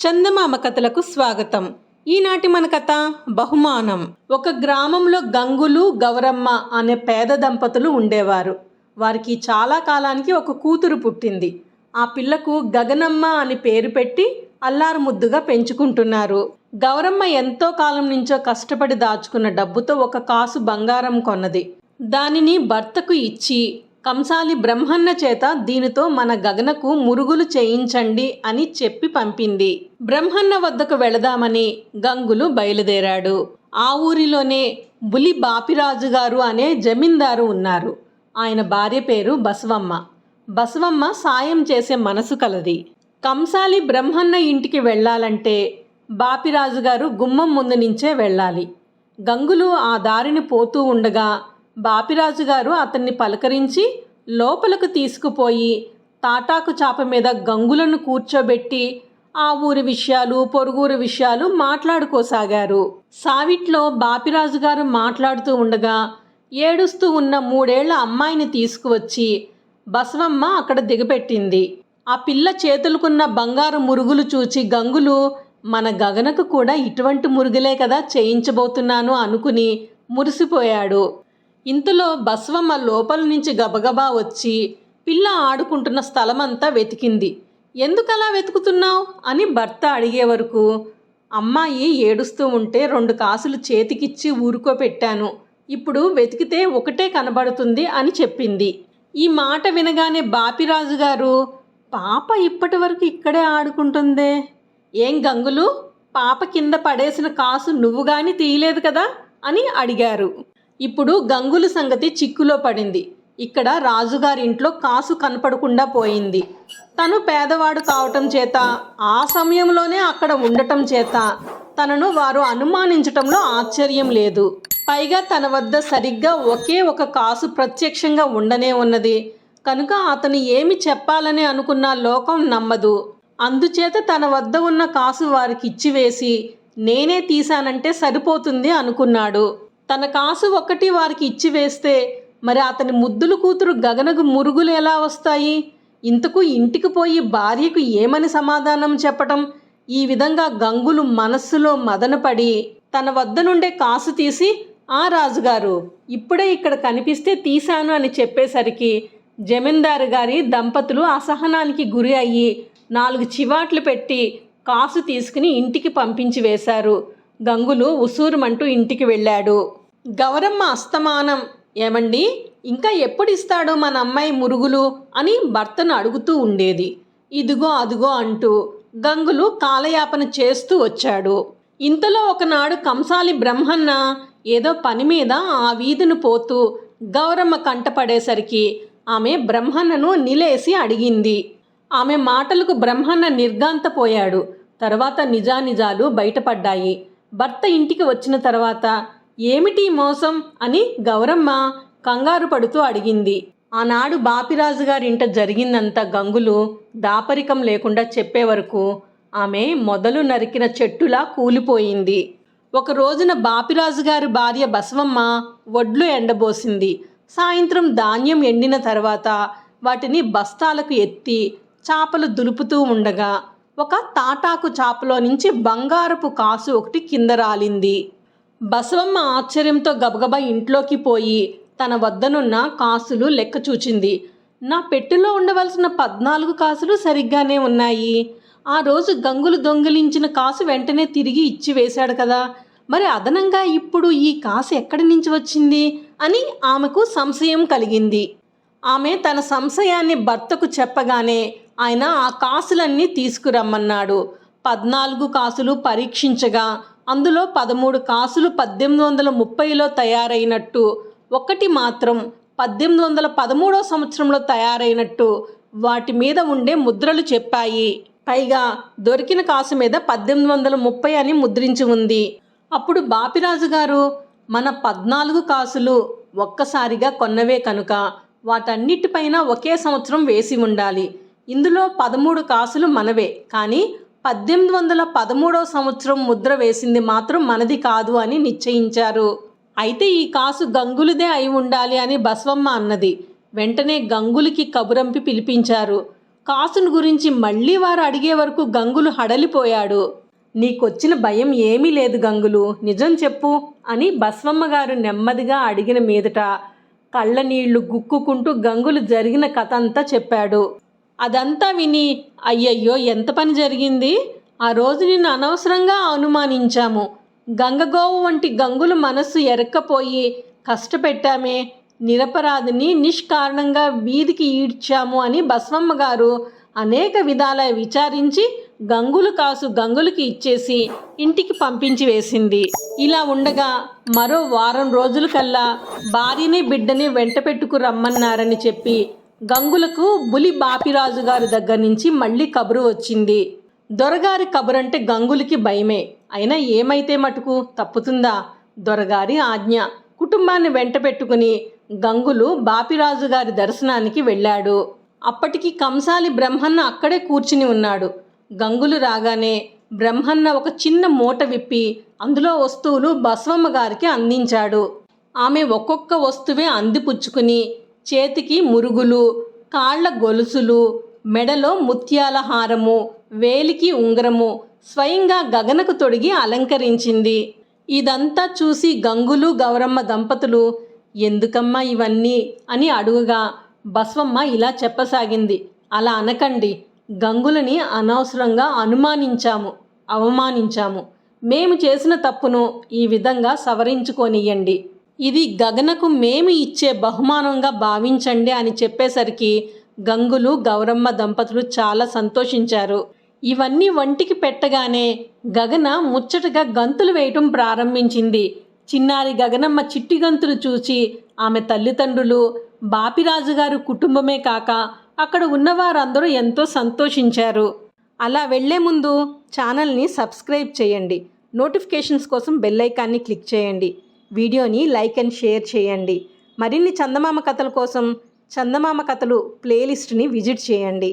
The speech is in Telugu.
చందమామ కథలకు స్వాగతం. ఈనాటి మన కథ బహుమానం. ఒక గ్రామంలో గంగులు గౌరమ్మ అనే పేద దంపతులు ఉండేవారు. వారికి చాలా కాలానికి ఒక కూతురు పుట్టింది. ఆ పిల్లకు గగనమ్మ అని పేరు పెట్టి అల్లారు ముద్దుగా పెంచుకుంటున్నారు. గౌరమ్మ ఎంతో కాలం నుంచో కష్టపడి దాచుకున్న డబ్బుతో ఒక కాసు బంగారం కొన్నది. దానిని భర్తకు ఇచ్చి కంసాలి బ్రహ్మన్న చేత దీనితో మన గగనకు మురుగులు చేయించండి అని చెప్పి పంపింది. బ్రహ్మన్న వద్దకు వెళదామని గంగులు బయలుదేరాడు. ఆ ఊరిలోనే బులి బాపిరాజు గారు అనే జమీందారు ఉన్నారు. ఆయన భార్య పేరు బసవమ్మ. బసవమ్మ సాయం చేసే మనసు కలది. కంసాలి బ్రహ్మన్న ఇంటికి వెళ్ళాలంటే బాపిరాజు గారు గుమ్మం ముందు నుంచే వెళ్ళాలి గంగులు ఆ దారిని పోతూ ఉండగా బాపిరాజు గారు అతన్ని పలకరించి లోపలకు తీసుకుపోయి తాటాకు చాప మీద గంగులను కూర్చోబెట్టి ఆ ఊరి విషయాలు పొరుగురు విషయాలు మాట్లాడుకోసాగారు. సావిట్లో బాపిరాజు గారు మాట్లాడుతూ ఉండగా ఏడుస్తూ ఉన్న మూడేళ్ళ అమ్మాయిని తీసుకువచ్చి బసవమ్మ అక్కడ దిగపెట్టింది. ఆ పిల్ల చేతులకున్న బంగారు మురుగులు చూచి గంగులు మన గగనకు కూడా ఇటువంటి మురుగులే కదా చేయించబోతున్నాను అనుకుని మురిసిపోయాడు. ఇంతలో బసవమ్మ లోపల నుంచి గబగబా వచ్చి పిల్ల ఆడుకుంటున్న స్థలమంతా వెతికింది. ఎందుకలా వెతుకుతున్నావు? అని భర్త అడిగే వరకు అమ్మాయి ఏడుస్తూ ఉంటే రెండు కాసులు చేతికిచ్చి ఊరుకోపెట్టాను ఇప్పుడు వెతికితే ఒకటే కనబడుతుంది అని చెప్పింది. ఈ మాట వినగానే బాపిరాజు గారు పాప ఇప్పటి వరకు ఇక్కడే ఆడుకుంటుందే. ఏం గంగులు? పాప కింద పడేసిన కాసు నువ్వు కానీ తీయలేదు కదా? అని అడిగారు. ఇప్పుడు గంగులు సంగతి చిక్కులో పడింది. ఇక్కడ రాజుగారింట్లో కాసు కనపడకుండా పోయింది. తను పేదవాడు కావటం చేత ఆ సమయంలోనే అక్కడ ఉండటం చేత తనను వారు అనుమానించటంలో ఆశ్చర్యం లేదు. పైగా తన వద్ద సరిగ్గా ఒకే ఒక కాసు ప్రత్యక్షంగా ఉండనే ఉన్నది. కనుక అతను ఏమి చెప్పాలని అనుకున్న లోకం నమ్మదు. అందుచేత తన వద్ద ఉన్న కాసు వారికి ఇచ్చివేసి నేనే తీశానంటే సరిపోతుంది అనుకున్నాడు. తన కాసు ఒక్కటి వారికి ఇచ్చివేస్తే మరి అతని ముద్దులు కూతురు గగనకు మురుగులు ఎలా వస్తాయి? ఇంతకు ఇంటికి పోయి భార్యకు ఏమని సమాధానం చెప్పటం? ఈ విధంగా గంగులు మనస్సులో మదనపడి తన వద్ద నుండే కాసు తీసి ఆ రాజుగారు ఇప్పుడే ఇక్కడ కనిపిస్తే తీశాను అని చెప్పేసరికి జమీందారు గారి దంపతులు అసహనానికి గురి అయ్యి నాలుగు చివాట్లు పెట్టి కాసు తీసుకుని ఇంటికి పంపించి వేశారు. గంగులు ఉసూరుమంటూ ఇంటికి వెళ్ళాడు. గౌరమ్మ అస్తమానం. ఏమండి? ఇంకా ఎప్పుడు ఇస్తాడో మన అమ్మాయి మురుగులు అని భర్తను అడుగుతూ ఉండేది. ఇదిగో అదిగో అంటూ గంగులు కాలయాపన చేస్తూ వచ్చాడు. ఇంతలో ఒకనాడు కంసాలి బ్రహ్మన్న ఏదో పని మీద ఆ వీధిని పోతూ గౌరమ్మ కంటపడేసరికి ఆమె బ్రహ్మన్నను నిలేసి అడిగింది. ఆమె మాటలకు బ్రహ్మన్న నిర్గాంతపోయాడు తర్వాత నిజానిజాలు బయటపడ్డాయి. భర్త ఇంటికి వచ్చిన తర్వాత ఏమిటి మోసం అని గౌరమ్మ కంగారు పడుతూ అడిగింది. ఆనాడు బాపిరాజు గారింట జరిగిందంత గంగులు దాపరికం లేకుండా చెప్పే వరకు ఆమె మొదలు నరికిన చెట్టులా కూలిపోయింది. ఒక రోజున బాపిరాజు గారి భార్య బసవమ్మ వడ్లు ఎండబోసింది. సాయంత్రం ధాన్యం ఎండిన తర్వాత వాటిని బస్తాలకు ఎత్తి చాపలు దులుపుతూ ఉండగా ఒక తాటాకు చాపలో నుంచి బంగారపు కాసు ఒకటి కింద రాలింది. బసవమ్మ ఆశ్చర్యంతో గబగబా ఇంట్లోకి పోయి తన వద్దనున్న కాసులు లెక్క చూచింది. నా పెట్టులో ఉండవలసిన పద్నాలుగు కాసులు సరిగ్గానే ఉన్నాయి. ఆ రోజు గంగులు దొంగిలించిన కాసు వెంటనే తిరిగి ఇచ్చి వేశాడు కదా. మరి అదనంగా ఇప్పుడు ఈ కాసు ఎక్కడి నుంచి వచ్చింది అని ఆమెకు సంశయం కలిగింది. ఆమె తన సంశయాన్ని భర్తకు చెప్పగానే ఆయన ఆ కాసులన్నీ తీసుకురమ్మన్నాడు. పద్నాలుగు కాసులు పరీక్షించగా అందులో పదమూడు కాసులు పద్దెనిమిది వందల ముప్పైలో తయారైనట్టు ఒకటి మాత్రం పద్దెనిమిది వందల పదమూడో సంవత్సరంలో తయారైనట్టు వాటి మీద ఉండే ముద్రలు చెప్పాయి. పైగా దొరికిన కాసు మీద పద్దెనిమిది వందల ముప్పై అని ముద్రించి ఉంది. అప్పుడు బాపిరాజు గారు మన పద్నాలుగు కాసులు ఒక్కసారిగా కొన్నవే కనుక వాటన్నిటిపైన ఒకే సంవత్సరం వేసి ఉండాలి. ఇందులో పదమూడు కాసులు మనవే కానీ పద్దెనిమిది వందల పదమూడవ సంవత్సరం ముద్ర వేసింది మాత్రం మనది కాదు అని నిశ్చయించారు. అయితే ఈ కాసు గంగులదే అయి ఉండాలి అని బసవమ్మ అన్నది. వెంటనే గంగులకి కబురంపి పిలిపించారు. కాసును గురించి మళ్ళీ వారు అడిగే వరకు గంగులు హడలిపోయాడు. నీకొచ్చిన భయం ఏమీ లేదు గంగులు. నిజం చెప్పు అని బస్వమ్మ గారు నెమ్మదిగా అడిగిన మీదట కళ్ళ నీళ్ళు గుక్కుకుంటూ గంగులు జరిగిన కథ అంతా చెప్పాడు. అదంతా విని అయ్యయ్యో ఎంత పని జరిగింది? ఆ రోజు నిన్ను అనవసరంగా అనుమానించాము. గంగగోవు వంటి గంగుల మనస్సు ఎరక్కపోయి కష్టపెట్టామే నిరపరాధిని నిష్కారణంగా వీధికి ఈడ్చాము అని బసవమ్మ గారు అనేక విధాల విచారించి గంగులు కాసు గంగులకి ఇచ్చేసి ఇంటికి పంపించి వేసింది. ఇలా ఉండగా మరో వారం రోజులకల్లా భార్యని బిడ్డని వెంట పెట్టుకు రమ్మన్నారని చెప్పి గంగులకు బులి బాపిరాజు గారి దగ్గర నుంచి మళ్ళీ కబురు వచ్చింది. దొరగారి కబురంటే గంగులకి భయమే. అయినా ఏమైతే మటుకు తప్పుతుందా? దొరగారి ఆజ్ఞ. కుటుంబాన్ని వెంట పెట్టుకుని గంగులు బాపిరాజు గారి దర్శనానికి వెళ్ళాడు. అప్పటికి కంసాలి బ్రహ్మన్న అక్కడే కూర్చుని ఉన్నాడు. గంగులు రాగానే బ్రహ్మన్న ఒక చిన్న మూట విప్పి అందులో వస్తువులు బసవమ్మ గారికి అందించాడు. ఆమె ఒక్కొక్క వస్తువే అందిపుచ్చుకుని చేతికి మురుగులు కాళ్ళ గొలుసులు మెడలో ముత్యాల హారము వేలికి ఉంగరము స్వయంగా గగనకు తొడిగి అలంకరించింది. ఇదంతా చూసి గంగులు గౌరమ్మ దంపతులు ఎందుకమ్మా ఇవన్నీ? అని అడుగుగా బస్వమ్మ ఇలా చెప్పసాగింది. అలా అనకండి గంగులని అనవసరంగా అనుమానించాము అవమానించాము. మేము చేసిన తప్పును ఈ విధంగా సవరించుకోనియండి ఇది గగనకు మేము ఇచ్చే బహుమానంగా భావించండి అని చెప్పేసరికి గంగులు గౌరమ్మ దంపతులు చాలా సంతోషించారు. ఇవన్నీ వంటికి పెట్టగానే గగన ముచ్చటగా గంతులు వేయటం ప్రారంభించింది. చిన్నారి గగనమ్మ చిట్టి గంతులు చూసి ఆమె తల్లిదండ్రులు బాపిరాజు గారు కుటుంబమే కాక అక్కడ ఉన్నవారందరూ ఎంతో సంతోషించారు. అలా వెళ్ళే ముందు ఛానల్ని సబ్స్క్రైబ్ చేయండి. నోటిఫికేషన్స్ కోసం బెల్ ఐకాన్ని క్లిక్ చేయండి. వీడియోని లైక్ అండ్ షేర్ చేయండి. మరిన్ని చందమామ కథల కోసం చందమామ కథలు ప్లేలిస్ట్ని విజిట్ చేయండి.